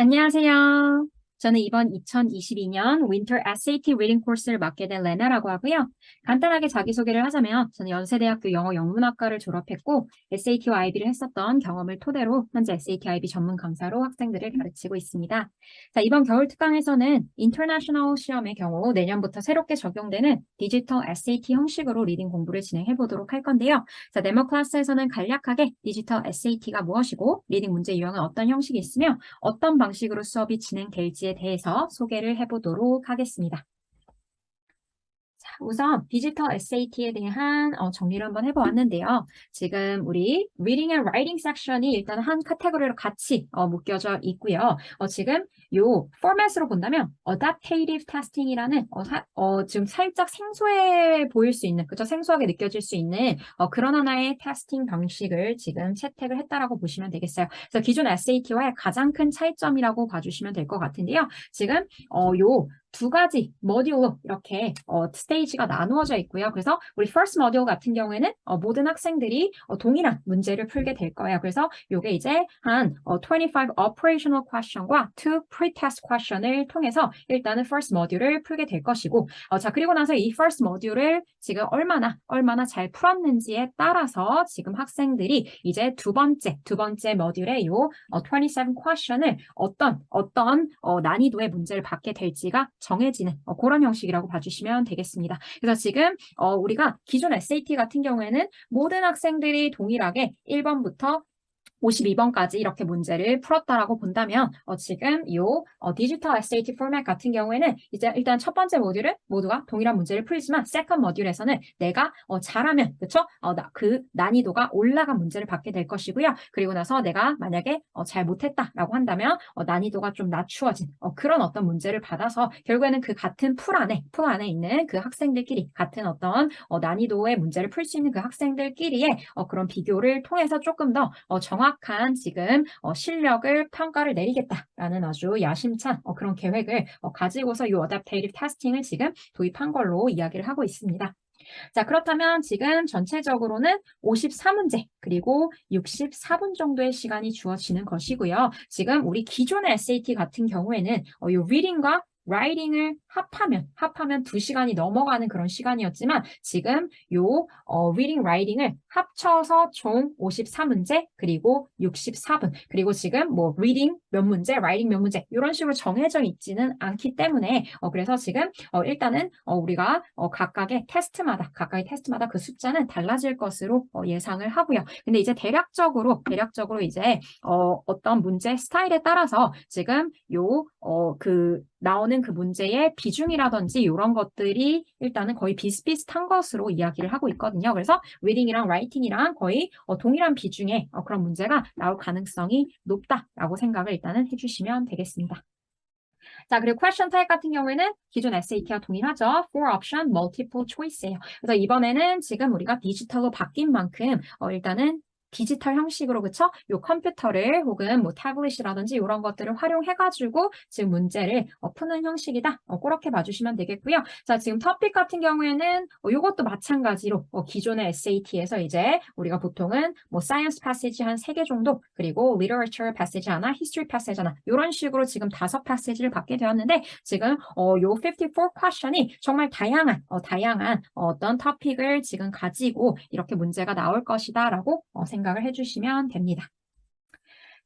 안녕하세요. 저는 이번 2022년 Winter SAT Reading 코스를 맡게 된 레나라고 하고요. 간단하게 자기소개를 하자면 저는 연세대학교 영어 영문학과를 졸업했고 SAT와 IB를 했었던 경험을 토대로 현재 SAT IB 전문 강사로 학생들을 가르치고 있습니다. 자, 이번 겨울 특강에서는 인터내셔널 시험의 경우 내년부터 새롭게 적용되는 디지털 SAT 형식으로 리딩 공부를 진행해 보도록 할 건데요. 자, 데모 클래스에서는 간략하게 디지털 SAT가 무엇이고 리딩 문제 유형은 어떤 형식이 있으며 어떤 방식으로 수업이 진행될지에 대해서 소개를 해보도록 하겠습니다. 자, 우선 디지털 SAT에 대한 어, 정리를 한번 해보았는데요. 지금 우리 Reading and Writing 섹션이 일단 한 카테고리로 같이 어, 묶여져 있고요. 어, 지금 요 포맷으로 본다면 Adaptative Testing이라는 어, 사- 어, 지금 살짝 생소해 보일 수 있는, 그죠? 생소하게 느껴질 수 있는 어, 그런 하나의 테스팅 방식을 지금 채택을 했다라고 보시면 되겠어요. 그래서 기존 SAT와의 가장 큰 차이점이라고 봐주시면 될 것 같은데요. 지금 어, 요 두 가지 모듈로 이렇게 어, 스테이지가 나누어져 있고요. 그래서 우리 first 모듈 같은 경우에는 어, 모든 학생들이 어, 동일한 문제를 풀게 될 거예요. 그래서 요게 이제 한 어, 25 operational question과 2 pre-test question을 통해서 일단은 first 모듈을 풀게 될 것이고 어, 자 그리고 나서 이 first 모듈을 지금 얼마나 얼마나 잘 풀었는지에 따라서 지금 학생들이 이제 두 번째 두 번째 모듈의 요 어, 27 question을 어떤 어떤 어, 난이도의 문제를 받게 될지가 정해지는 어, 그런 형식이라고 봐주시면 되겠습니다. 그래서 지금 어, 우리가 기존 SAT 같은 경우에는 모든 학생들이 동일하게 1번부터 52번까지 이렇게 문제를 풀었다라고 본다면 어, 지금 이 어, 디지털 SAT 포맷 같은 경우에는 이제 일단 첫 번째 모듈은 모두가 동일한 문제를 풀지만 세컨 모듈에서는 내가 어, 잘하면 그쵸? 어, 나, 그 난이도가 올라간 문제를 받게 될 것이고요. 그리고 나서 내가 만약에 어, 잘 못했다라고 한다면 어, 난이도가 좀 낮추어진 어, 그런 어떤 문제를 받아서 결국에는 그 같은 풀 안에 풀 안에 있는 그 학생들끼리 같은 어떤 어, 난이도의 문제를 풀 수 있는 그 학생들끼리의 어, 그런 비교를 통해서 조금 더 어, 정확 한 지금 어, 실력을 평가를 내리겠다라는 아주 야심찬 어, 그런 계획을 어, 가지고서 이 어댑테이티브 테스팅을 지금 도입한 걸로 이야기를 하고 있습니다. 자, 그렇다면 지금 전체적으로는 53문제 그리고 64분 정도의 시간이 주어지는 것이고요. 지금 우리 기존의 SAT 같은 경우에는 어, 이 reading과 writing을 합하면 합하면 2시간이 넘어가는 그런 시간이었지만 지금 요 어, reading, writing을 합쳐서 총 53문제 그리고 64분 그리고 지금 뭐 reading 몇 문제, writing 몇 문제 이런 식으로 정해져 있지는 않기 때문에 어, 그래서 지금 어, 일단은 어, 우리가 어, 각각의 테스트마다 각각의 테스트마다 그 숫자는 달라질 것으로 어, 예상을 하고요. 근데 이제 대략적으로 대략적으로 이제 어, 어떤 문제 스타일에 따라서 지금 요 어, 그 나오는 그 문제의 비중이라든지 이런 것들이 일단은 거의 비슷비슷한 것으로 이야기를 하고 있거든요. 그래서 reading이랑 writing이랑 거의 어, 동일한 비중의 어, 그런 문제가 나올 가능성이 높다라고 생각을 일단은 해주시면 되겠습니다. 자, 그리고 question type 같은 경우에는 기존 SAT와 동일하죠. four option multiple choice예요. 그래서 이번에는 지금 우리가 디지털로 바뀐 만큼 어, 일단은 디지털 형식으로 그쵸? 요 컴퓨터를 혹은 뭐 타블릿이라든지 이런 것들을 활용해가지고 지금 문제를 어, 푸는 형식이다. 어, 그렇게 봐주시면 되겠고요. 자, 지금 토픽 같은 경우에는 어, 요것도 마찬가지로 어, 기존의 SAT에서 이제 우리가 보통은 뭐 사이언스 패시지 한세개 정도 그리고 literature 패시지 하나, history 패시지 하나 이런 식으로 지금 다섯 패시지를 받게 되었는데 지금 어, 요 54 question이 정말 다양한 어, 다양한 어떤 토픽을 지금 가지고 이렇게 문제가 나올 것이다 라고 어, 생각 을 해주시면 됩니다.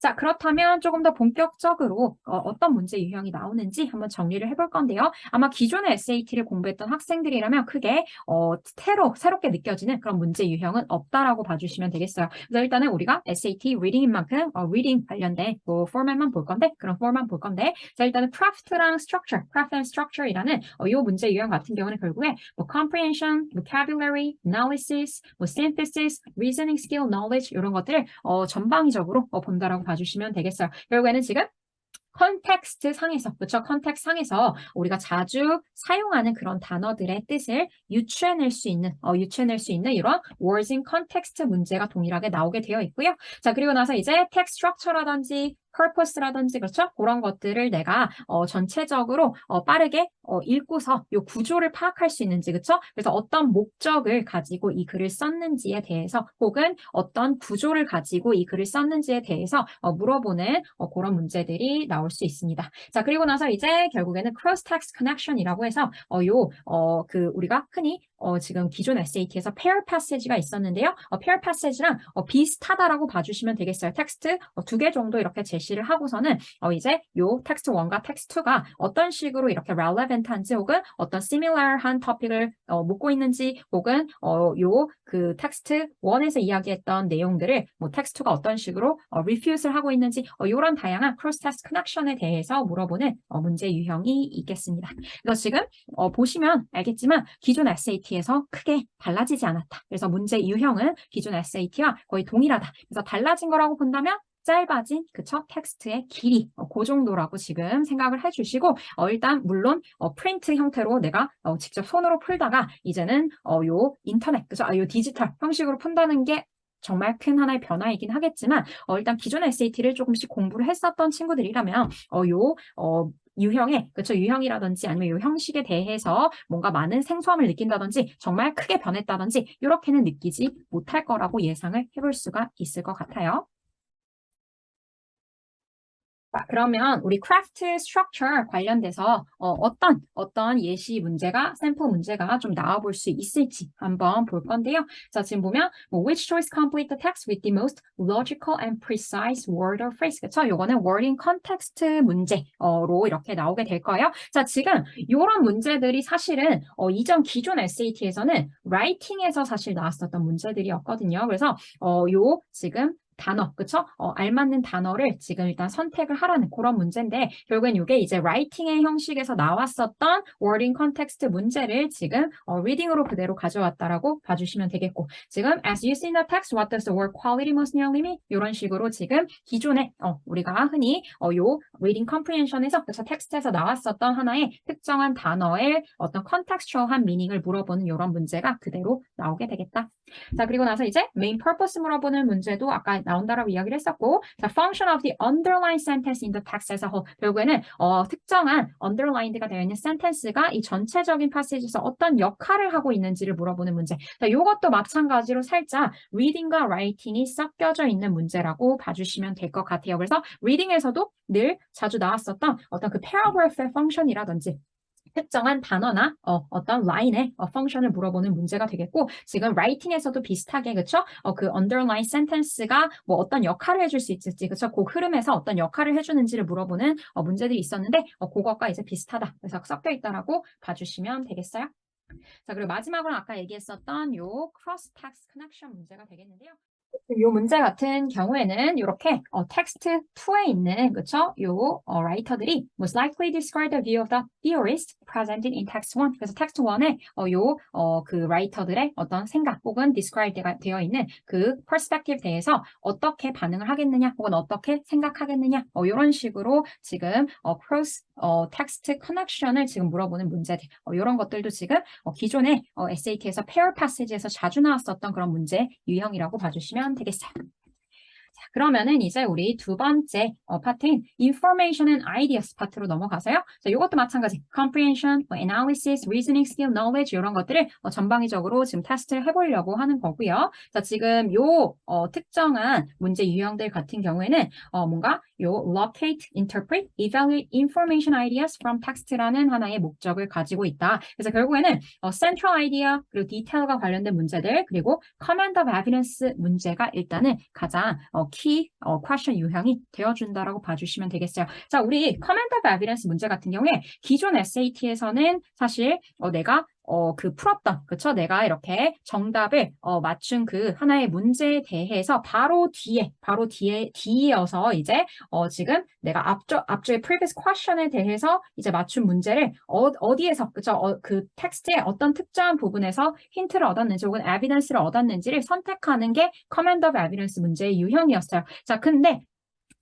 자, 그렇다면 조금 더 본격적으로 어, 떤 문제 유형이 나오는지 한번 정리를 해볼 건데요. 아마 기존의 SAT를 공부했던 학생들이라면 크게 어, 새로, 새롭게 느껴지는 그런 문제 유형은 없다라고 봐주시면 되겠어요. 그래서 일단은 우리가 SAT reading인 만큼 어, reading 관련된 뭐 포맷만 볼 건데 그런 포맷만 볼 건데 자, 일단은 craft랑 structure, craft and structure이라는 어, 이 문제 유형 같은 경우는 결국에 뭐 comprehension, vocabulary, analysis, 뭐 synthesis, reasoning skill, knowledge 이런 것들을 어, 전방위적으로 어, 본다라고 봐주시면 되겠어요. 결국에는 지금 컨텍스트 상에서, 그쵸? 컨텍스트 상에서 우리가 자주 사용하는 그런 단어들의 뜻을 유추해낼 수 있는, 어, 유추해낼 수 있는 이런 words in context 문제가 동일하게 나오게 되어 있고요. 자, 그리고 나서 이제 text structure라든지 purpose라든지 그렇죠? 그런 것들을 내가 어, 전체적으로 어, 빠르게 어, 읽고서 요 구조를 파악할 수 있는지 그렇죠? 그래서 어떤 목적을 가지고 이 글을 썼는지에 대해서 혹은 어떤 구조를 가지고 이 글을 썼는지에 대해서 어, 물어보는 어, 그런 문제들이 나올 수 있습니다. 자 그리고 나서 이제 결국에는 cross-text connection이라고 해서 어, 요, 어, 그 우리가 흔히 어, 지금 기존 SAT에서 pair passage가 있었는데요. 어, pair passage랑 어, 비슷하다라고 봐주시면 되겠어요. 텍스트 어, 두개 정도 이렇게 제시를 하고서는 어, 이제 요 텍스트 1과 텍스트 2가 어떤 식으로 이렇게 relevant한지 혹은 어떤 similar한 토픽을 어, 묻고 있는지 혹은 어, 요그 텍스트 1에서 이야기했던 내용들을 뭐 텍스트 2가 어떤 식으로 어, refuse를 하고 있는지 어, 이런 다양한 cross-text connection에 대해서 물어보는 어, 문제 유형이 있겠습니다. 그래서 지금 어, 보시면 알겠지만 기존 SAT 에서 크게 달라지지 않았다. 그래서 문제 유형은 기존 SAT와 거의 동일하다. 그래서 달라진 거라고 본다면 짧아진 그쵸 텍스트의 길이 어, 그 정도라고 지금 생각을 해주시고 어, 일단 물론 어, 프린트 형태로 내가 어, 직접 손으로 풀다가 이제는 어, 요 인터넷 그죠 아, 요 디지털 형식으로 푼다는 게 정말 큰 하나의 변화이긴 하겠지만 어, 일단 기존 SAT를 조금씩 공부를 했었던 친구들이라면 어, 요 어, 유형의 그렇죠 유형이라든지 아니면 요 형식에 대해서 뭔가 많은 생소함을 느낀다든지 정말 크게 변했다든지 이렇게는 느끼지 못할 거라고 예상을 해볼 수가 있을 것 같아요. 자, 그러면 우리 craft structure 관련돼서 어, 떤 어떤 예시 문제가 샘플 문제가 좀 나와 볼 수 있을지 한번 볼 건데요. 자, 지금 보면 뭐, which choice complete the text with the most logical and precise word or phrase. 그렇죠? 요거는 wording context 문제로 이렇게 나오게 될 거예요. 자, 지금 이런 문제들이 사실은 어, 이전 기존 SAT에서는 writing에서 사실 나왔었던 문제들이었거든요. 그래서 어, 요 지금 단어, 그쵸? 어, 알맞는 단어를 지금 일단 선택을 하라는 그런 문제인데, 결국엔 이게 이제 라이팅의 형식에서 나왔었던 wording context 문제를 지금 어, reading으로 그대로 가져왔다라고 봐주시면 되겠고, 지금 as you see in the text, what does the word quality most nearly mean? 이런 식으로 지금 기존에 어, 우리가 흔히 어, 요 reading comprehension에서 그래서 텍스트에서 나왔었던 하나의 특정한 단어의 어떤 contextual한 meaning을 물어보는 이런 문제가 그대로 나오게 되겠다. 자, 그리고 나서 이제 main purpose 물어보는 문제도 아까 나온다라고 이야기를 했었고, 자, function of the underlined sentence in the text as a whole. 결국에는 어, 특정한 underlined가 되어 있는 sentence가 이 전체적인 passage에서 어떤 역할을 하고 있는지를 물어보는 문제. 자, 이것도 마찬가지로 살짝 reading과 writing이 섞여져 있는 문제라고 봐주시면 될 것 같아요. 그래서 reading에서도 늘 자주 나왔었던 어떤 그 paragraph의 function이라든지 특정한 단어나 어, 떤 라인의 어, 펑션을 물어보는 문제가 되겠고 지금 라이팅에서도 비슷하게 그쵸? 어, 그 underline sentence가 뭐 어떤 역할을 해줄 수 있을지 그쵸? 그 흐름에서 어떤 역할을 해주는지를 물어보는 어, 문제들이 있었는데 어, 그것과 이제 비슷하다. 그래서 섞여 있다라고 봐주시면 되겠어요. 자 그리고 마지막으로 아까 얘기했었던 요 cross text connection 문제가 되겠는데요. 이 문제 같은 경우에는 이렇게 어, 텍스트 2에 있는 그쵸? 요 어, 라이터들이 most likely describe the view of the theorist presented in text 1. 그래서 텍스트 1에 어, 요 어, 그 라이터들의 어떤 생각 혹은 describe 되어 있는 그 perspective 대해서 어떻게 반응을 하겠느냐 혹은 어떻게 생각하겠느냐 어, 이런 식으로 지금 어, cross 어, 텍스트 커넥션을 지금 물어보는 문제들 어, 이런 것들도 지금 어, 기존에 어, SAT에서 pair passage에서 자주 나왔었던 그런 문제 유형이라고 봐주시면 되겠어요. 자, 그러면은 이제 우리 두 번째 어, 파트인 information and ideas 파트로 넘어가서요. 자, 이것도 마찬가지 comprehension, 뭐 analysis, reasoning skill, knowledge 이런 것들을 어, 전방위적으로 지금 테스트를 해보려고 하는 거고요. 자, 지금 요 어, 특정한 문제 유형들 같은 경우에는 어, 뭔가 요 locate, interpret, evaluate information ideas from text라는 하나의 목적을 가지고 있다. 그래서 결국에는 어, central idea 그리고 detail과 관련된 문제들 그리고 command of evidence 문제가 일단은 가장 어, 키 어, question 유형이 되어준다라고 봐주시면 되겠어요. 자, 우리 of evidence 문제 같은 경우에 기존 SAT에서는 사실 어, 내가 어, 그 풀었던, 그쵸? 내가 이렇게 정답을 어, 맞춘 그 하나의 문제에 대해서 바로 뒤에, 바로 뒤에, 뒤이어서 이제 어, 지금 내가 앞쪽, 앞쪽의 previous question에 대해서 이제 맞춘 문제를 어, 어디에서, 그쵸? 어, 그 텍스트의 어떤 특정한 부분에서 힌트를 얻었는지 혹은 evidence를 얻었는지를 선택하는 게 of evidence 문제의 유형이었어요. 자, 근데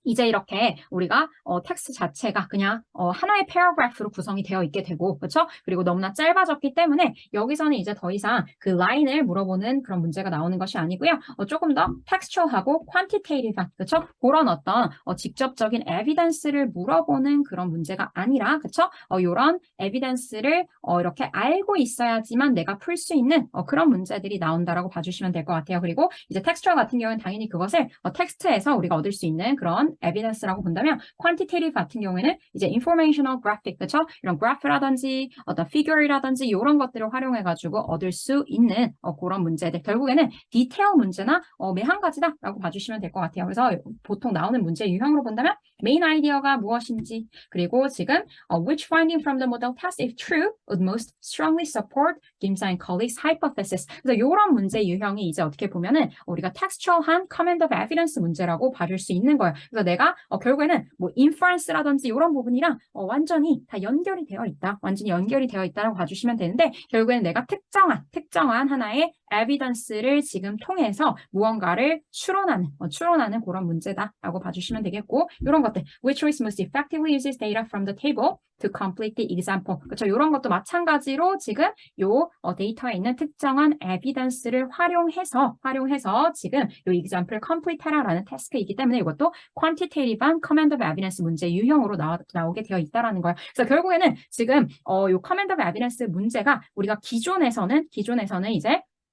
이제 이렇게 우리가 어, 텍스트 자체가 그냥 어, 하나의 패러그래프로 구성이 되어 있게 되고 그렇죠? 그리고 너무나 짧아졌기 때문에 여기서는 이제 더 이상 그 라인을 물어보는 그런 문제가 나오는 것이 아니고요. 어, 조금 더 텍스처하고 퀀티테이티브한 그렇죠? 그런 어떤 어, 직접적인 에비던스를 물어보는 그런 문제가 아니라 그렇죠? 어, 이런 에비던스를 어, 이렇게 알고 있어야지만 내가 풀 수 있는 어, 그런 문제들이 나온다라고 봐주시면 될 것 같아요. 그리고 이제 텍스처 같은 경우는 당연히 그것을 어, 텍스트에서 우리가 얻을 수 있는 그런 evidence라고 본다면 quantitative 같은 경우에는 이제 informational graphic 그렇죠? 이런 graph라든지 어떤 figure이라든지 이런 것들을 활용해 가지고 얻을 수 있는 어, 그런 문제들 결국에는 디테일 문제나 어, 매한 가지다라고 봐주시면 될 것 같아요. 그래서 보통 나오는 문제 유형으로 본다면 메인 아이디어가 무엇인지 그리고 지금 어, which finding from the model test if true would most strongly support Gimsa and colleagues hypothesis. 그래서 이런 문제 유형이 이제 어떻게 보면은 우리가 textual한 command of evidence 문제라고 봐줄 수 있는 거예요. 그래서 내가 어, 결국에는 뭐 inference라든지 이런 부분이랑 어, 완전히 다 연결이 되어 있다. 완전히 연결이 되어 있다라고 봐주시면 되는데 결국에는 내가 특정한 특정한 하나의 evidence를 지금 통해서 무언가를 추론하는 어, 추론하는 그런 문제다라고 봐주시면 되겠고 이런 것들 which choice most effectively uses data from the table to complete the example 그렇죠 이런 것도 마찬가지로 지금 요 어, 데이터에 있는 특정한 evidence를 활용해서 활용해서 지금 요 example complete 해라라는 태스크이기 때문에 이것도 quantitative한 command of evidence 문제 유형으로 나와, 나오게 되어 있다라는 거예요. 그래서 결국에는 지금 어, 요 command of evidence 문제가 우리가 기존에서는 기존에서는 이제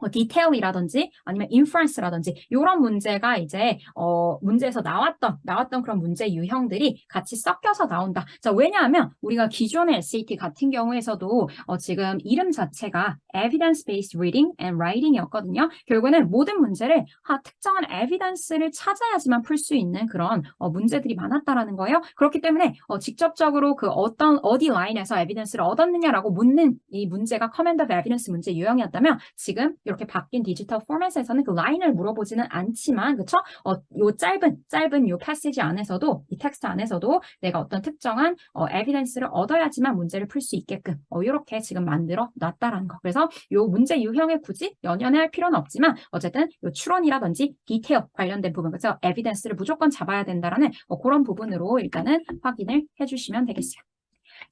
뭐 디테일이라든지 아니면 인퍼런스라든지 이런 문제가 이제 어 문제에서 나왔던 나왔던 그런 문제 유형들이 같이 섞여서 나온다. 자 왜냐하면 우리가 기존의 SAT 같은 경우에서도 어 지금 이름 자체가 evidence based reading and writing이었거든요. 결국에는 모든 문제를 하, 특정한 evidence를 찾아야지만 풀 수 있는 그런 어, 문제들이 많았다라는 거예요. 그렇기 때문에 어, 직접적으로 그 어떤 어디 라인에서 evidence를 얻었느냐라고 묻는 이 문제가 command of 문제 유형이었다면 지금 이렇게 바뀐 디지털 포맷에서는 그 라인을 물어보지는 않지만 그쵸? 어, 요 짧은 짧은 요 패시지 안에서도 이 텍스트 안에서도 내가 어떤 특정한 어, 에비던스를 얻어야지만 문제를 풀 수 있게끔 어, 이렇게 지금 만들어 놨다라는 거. 그래서 요 문제 유형에 굳이 연연할 필요는 없지만 어쨌든 요 추론이라든지 디테일 관련된 부분 그래서 에비던스를 무조건 잡아야 된다라는 어, 그런 부분으로 일단은 확인을 해주시면 되겠어요.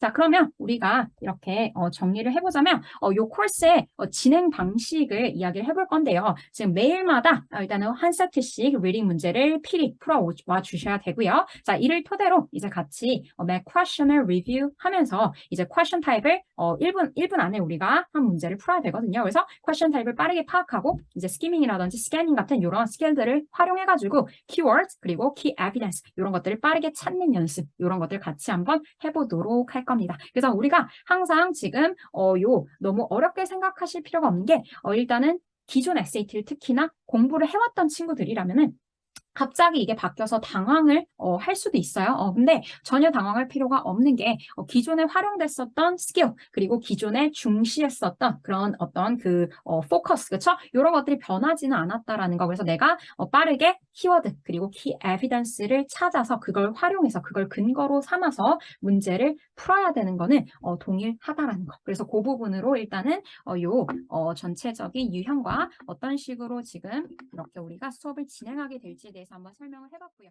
자, 그러면 우리가 이렇게 어, 정리를 해보자면 어, 요 코र्스의 어, 진행 방식을 이야기를 해볼 건데요. 지금 매일마다 어, 일단은 한 세트씩 리딩 문제를 필히 풀어와 주셔야 되고요. 자, 이를 토대로 이제 같이 어, 매 퀘션을 리뷰하면서 이제 퀘션 타입을 어, 1분 1분 안에 우리가 한 문제를 풀어야 되거든요. 그래서 퀘션 타입을 빠르게 파악하고 이제 스키밍이라든지 스캐닝 같은 이런 스킬들을 활용해가지고 키워드 그리고 키 에비던스 이런 것들을 빠르게 찾는 연습 이런 것들 같이 한번 해보도록 할 겁니다. 그래서 우리가 항상 지금 어, 요 너무 어렵게 생각하실 필요가 없는 게 어, 일단은 기존 SAT를 특히나 공부를 해왔던 친구들이라면은 갑자기 이게 바뀌어서 당황을 어, 할 수도 있어요. 어, 근데 전혀 당황할 필요가 없는 게 어, 기존에 활용됐었던 스킬 그리고 기존에 중시했었던 그런 어떤 그 어, 포커스 그렇죠? 이런 것들이 변하지는 않았다라는 거. 그래서 내가 어, 빠르게 키워드 그리고 키 에비던스를 찾아서 그걸 활용해서 그걸 근거로 삼아서 문제를 풀어야 되는 거는 어, 동일하다라는 거. 그래서 그 부분으로 일단은 어, 요 어, 전체적인 유형과 어떤 식으로 지금 이렇게 우리가 수업을 진행하게 될지에 대해서 한번 설명을 해봤고요.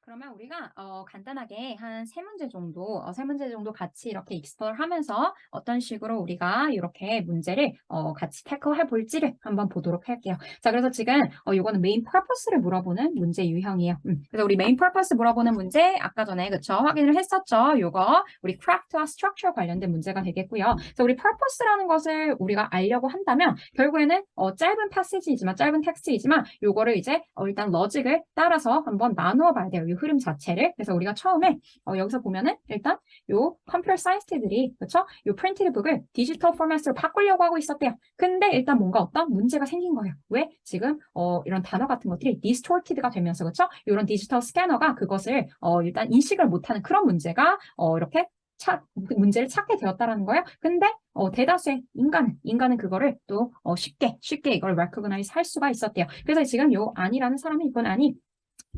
그러면 우리가 어, 간단하게 한 세 문제 정도, 어, 세 문제 정도 같이 이렇게 익스플로어 하면서 어떤 식으로 우리가 이렇게 문제를 어, 같이 태클해 볼지를 한번 보도록 할게요. 자, 그래서 지금 어, 이거는 메인 퍼포스를 물어보는 문제 유형이에요. 음, 그래서 우리 메인 퍼포스 물어보는 문제 아까 전에 그쵸 확인을 했었죠. 요거 우리 크래프트와 스트럭처 관련된 문제가 되겠고요. 그래서 우리 퍼포스라는 것을 우리가 알려고 한다면 결국에는 어, 짧은 패시지이지만 짧은 텍스트이지만 요거를 이제 어, 일단 러직을 따라서 한번 나누어 봐야 돼요. 이 흐름 자체를. 그래서 우리가 처음에 어, 여기서 보면은 일단 요 컴퓨터 사이언스들이 그렇죠? 요 프린티드 북을 디지털 포맷으로 바꾸려고 하고 있었대요. 근데 일단 뭔가 어떤 문제가 생긴 거예요. 왜? 지금 어, 이런 단어 같은 것들이 distorted가 되면서 그렇죠? 이런 디지털 스캐너가 그것을 어, 일단 인식을 못하는 그런 문제가 어, 이렇게 찾, 문제를 찾게 되었다라는 거예요. 근데 어, 대다수의 인간은 인간은 그거를 또 어, 쉽게 쉽게 이걸 recognize 할 수가 있었대요. 그래서 지금 요 아니라는 사람이 이건 아니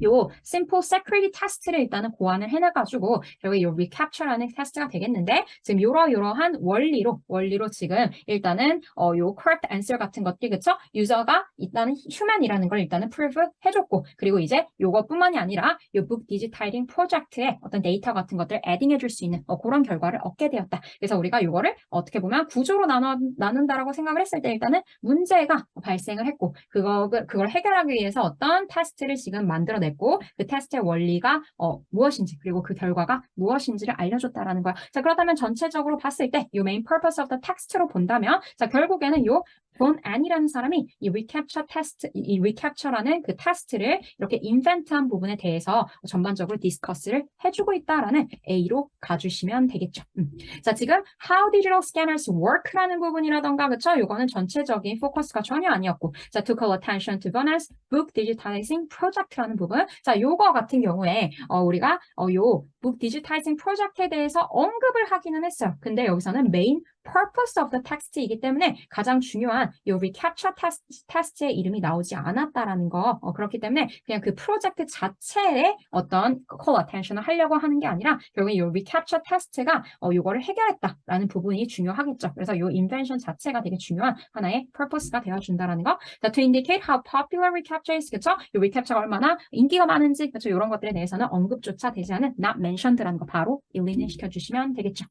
요 simple security test를 일단은 고안을 해놔가지고 결국에 요 recapture라는 테스트가 되겠는데 지금 요러 요러한 원리로 원리로 지금 일단은 어 요 correct answer 같은 것들 그쵸? 유저가 일단은 human이라는 걸 일단은 prove 해줬고 그리고 이제 요것뿐만이 아니라 요 book digitizing project에 어떤 데이터 같은 것들을 adding 해줄 수 있는 어, 그런 결과를 얻게 되었다. 그래서 우리가 요거를 어떻게 보면 구조로 나눠 나눈다라고 생각을 했을 때 일단은 문제가 발생을 했고 그거 그걸 해결하기 위해서 어떤 테스트를 지금 만들어 냈고 그 테스트의 원리가 어, 무엇인지 그리고 그 결과가 무엇인지를 알려줬다라는 거야. 자 그렇다면 전체적으로 봤을 때 이 main purpose of the text로 본다면 자 결국에는 요 본 앤이라는 사람이 이 reCAPTCHA 테스트, 이 reCAPTCHA라는 그 테스트를 이렇게 인벤트한 부분에 대해서 전반적으로 디스커스를 해주고 있다라는 A로 가주시면 되겠죠. 음. 자, 지금 how digital scanners work라는 부분이라던가 그쵸? 요거는 전체적인 포커스가 전혀 아니었고 자, to call attention to bonus book digitizing project라는 부분 자, 요거 같은 경우에 어, 우리가 어, 요 book digitizing project에 대해서 언급을 하기는 했어요. 근데 여기서는 main purpose of the text이기 때문에 가장 중요한 이 reCAPTCHA 테스트, 테스트의 이름이 나오지 않았다라는 거 어, 그렇기 때문에 그냥 그 프로젝트 자체에 어떤 call attention을 하려고 하는 게 아니라 결국에 이 reCAPTCHA 테스트가 어, 요거를 해결했다라는 부분이 중요하겠죠. 그래서 이 invention 자체가 되게 중요한 하나의 purpose가 되어준다라는 거. 자, to indicate how popular reCAPTCHA is, 그쵸? 이 reCAPTCHA가 얼마나 인기가 많은지, 그쵸? 이런 것들에 대해서는 언급조차 되지 않은 not mentioned라는 거 바로 eliminate 시켜주시면 되겠죠.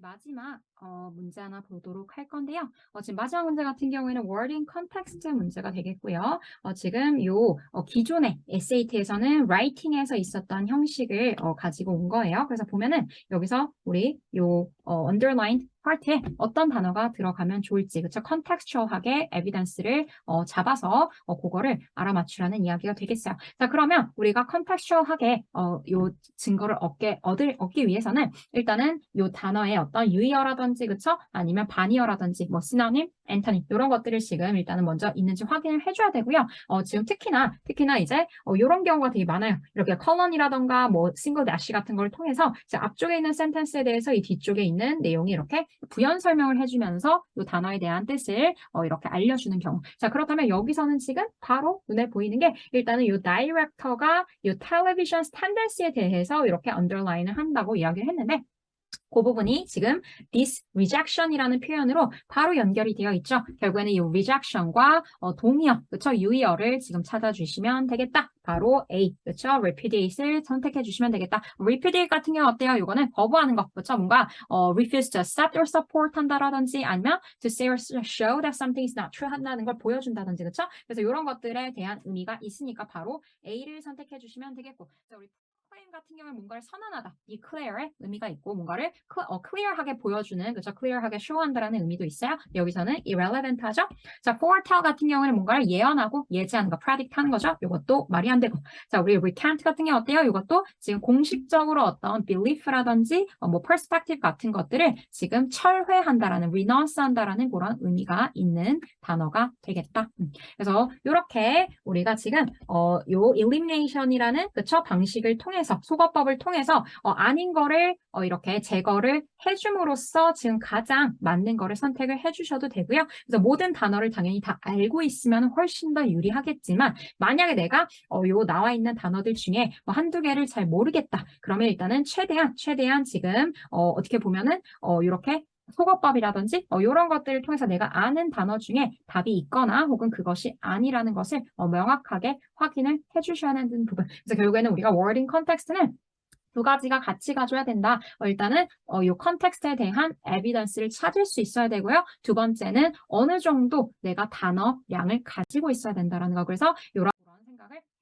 마지막 어, 문제 하나 보도록 할 건데요. 어, 지금 마지막 문제 같은 경우에는 wording context 문제가 되겠고요. 어, 지금 요 어, 기존의 SAT에서는 writing에서 있었던 형식을 어, 가지고 온 거예요. 그래서 보면은 여기서 우리 요 어, underlined 파트에 어떤 단어가 들어가면 좋을지, 그쵸? contextual하게 evidence를 어, 잡아서 어, 그거를 알아맞추라는 이야기가 되겠어요. 자, 그러면 우리가 contextual하게 어, 요 증거를 얻게, 얻을, 얻기 위해서는 일단은 요 단어의 어떤 유의어라든지, 그쵸? 아니면 반의어라든지, 뭐, 시노님, 엔터니, 이런 것들을 지금 일단은 먼저 있는지 확인을 해줘야 되고요. 어, 지금 특히나, 특히나 이제, 어, 이런 경우가 되게 많아요. 이렇게 컬런이라던가, 뭐, 싱글 대시 같은 걸 통해서 앞쪽에 있는 센텐스에 대해서 이 뒤쪽에 있는 내용이 이렇게 부연 설명을 해주면서 이 단어에 대한 뜻을 어, 이렇게 알려주는 경우. 자, 그렇다면 여기서는 지금 바로 눈에 보이는 게 일단은 이 다이렉터가 이 텔레비전 스탠더스에 대해서 이렇게 언더라인을 한다고 이야기를 했는데 그 부분이 지금 this rejection이라는 표현으로 바로 연결이 되어 있죠. 결국에는 이 rejection과 어, 동의어, 그쵸? 유의어를 지금 찾아주시면 되겠다. 바로 A, 그쵸? repudiate을 선택해 주시면 되겠다. repudiate 같은 경우 어때요? 이거는 거부하는 것, 그쵸? 뭔가 어, refuse to accept or support 한다라든지 아니면 to say or show that something is not true 한다는 걸 보여준다든지, 그쵸? 그래서 이런 것들에 대한 의미가 있으니까 바로 A를 선택해 주시면 되겠고. Claim 같은 경우는 뭔가를 선언하다, declare의 의미가 있고 뭔가를 크, 어, clear하게 보여주는, 그죠? clear하게 show한다라는 의미도 있어요. 여기서는 irrelevant 하죠. 자, foretell 같은 경우는 뭔가를 예언하고 예지하는 거, predict 하는 거죠. 이것도 말이 안 되고. 자, 우리 recant 같은 게 어때요? 이것도 지금 공식적으로 어떤 belief라든지 어, 뭐 perspective 같은 것들을 지금 철회한다라는, renounce 한다라는 그런 의미가 있는 단어가 되겠다. 음. 그래서 이렇게 우리가 지금 어, 요 elimination이라는 그쵸 방식을 통해서 소거법을 통해서 어, 아닌 거를 어, 이렇게 제거를 해줌으로써 지금 가장 맞는 거를 선택을 해주셔도 되고요. 그래서 모든 단어를 당연히 다 알고 있으면 훨씬 더 유리하겠지만 만약에 내가 어, 요 나와 있는 단어들 중에 뭐 한두 개를 잘 모르겠다. 그러면 일단은 최대한 최대한 지금 어, 어떻게 보면은 어, 이렇게 속어법이라든지 어, 이런 것들을 통해서 내가 아는 단어 중에 답이 있거나 혹은 그것이 아니라는 것을 어, 명확하게 확인을 해주셔야 하는 부분. 그래서 결국에는 우리가 wording context는 두 가지가 같이 가줘야 된다. 어, 일단은 어, 이 컨텍스트에 대한 에비던스를 찾을 수 있어야 되고요. 두 번째는 어느 정도 내가 단어량을 가지고 있어야 된다라는 거. 그래서 이런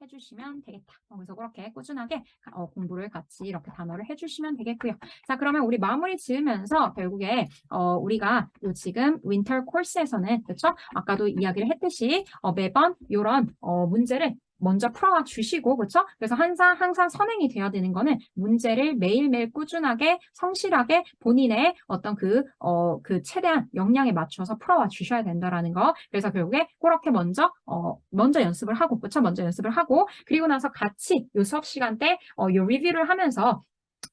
해주시면 되겠다. 어, 그래서 그렇게 꾸준하게 어, 공부를 같이 이렇게 단어를 해주시면 되겠고요. 자, 그러면 우리 마무리 지으면서 결국에 어, 우리가 요 지금 윈터 코र्스에서는 그렇죠? 아까도 이야기를 했듯이 어, 매번 이런 어, 문제를 먼저 풀어와 주시고 그렇죠? 그래서 항상 항상 선행이 돼야 되는 거는 문제를 매일매일 꾸준하게 성실하게 본인의 어떤 그어 그 최대한 역량에 맞춰서 풀어와 주셔야 된다라는 거. 그래서 결국에 그렇게 먼저 어 먼저 연습을 하고 그렇죠? 먼저 연습을 하고 그리고 나서 같이 요 수업 시간 때어요 리뷰를 하면서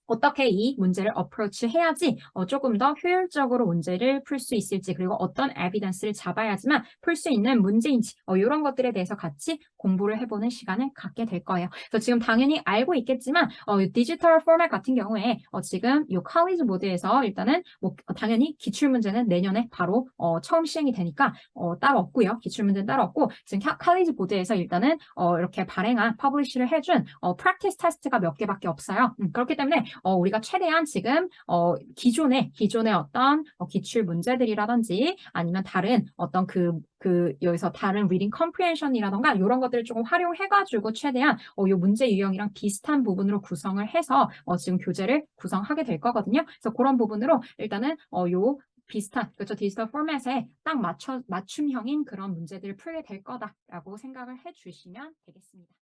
어떻게 이 문제를 어프로치 해야지 어, 조금 더 효율적으로 문제를 풀 수 있을지 그리고 어떤 에비던스를 잡아야지만 풀 수 있는 문제인지 어, 이런 것들에 대해서 같이 공부를 해보는 시간을 갖게 될 거예요. 그래서 지금 당연히 알고 있겠지만 어, 이 디지털 포맷 같은 경우에 어, 지금 이 칼리지 모드에서 일단은 뭐, 어, 당연히 기출 문제는 내년에 바로 어, 처음 시행이 되니까 어, 따로 없고요. 기출 문제는 따로 없고 지금 카- 칼리지 보드에서 일단은 어, 이렇게 발행한 퍼블리시를 해준 어, 프랙티스 테스트가 몇 개밖에 없어요. 음, 그렇기 때문에 어, 우리가 최대한 지금 어, 기존의 기존의 어떤 어, 기출 문제들이라든지 아니면 다른 어떤 그 그 여기서 다른 리딩 컴프리hension이라던가 이런 것들을 조금 활용해가지고 최대한 어, 요 문제 유형이랑 비슷한 부분으로 구성을 해서 어, 지금 교재를 구성하게 될 거거든요. 그래서 그런 부분으로 일단은 어, 요 비슷한 그렇죠 디지털 포맷에 딱 맞춰 맞춤형인 그런 문제들을 풀게 될 거다라고 생각을 해주시면 되겠습니다.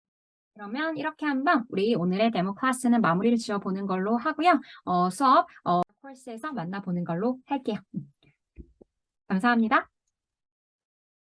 그러면 이렇게 한번 우리 오늘의 데모 클래스는 마무리를 지어보는 걸로 하고요. 어, 수업 어, 코र्스에서 만나보는 걸로 할게요. 음. 감사합니다.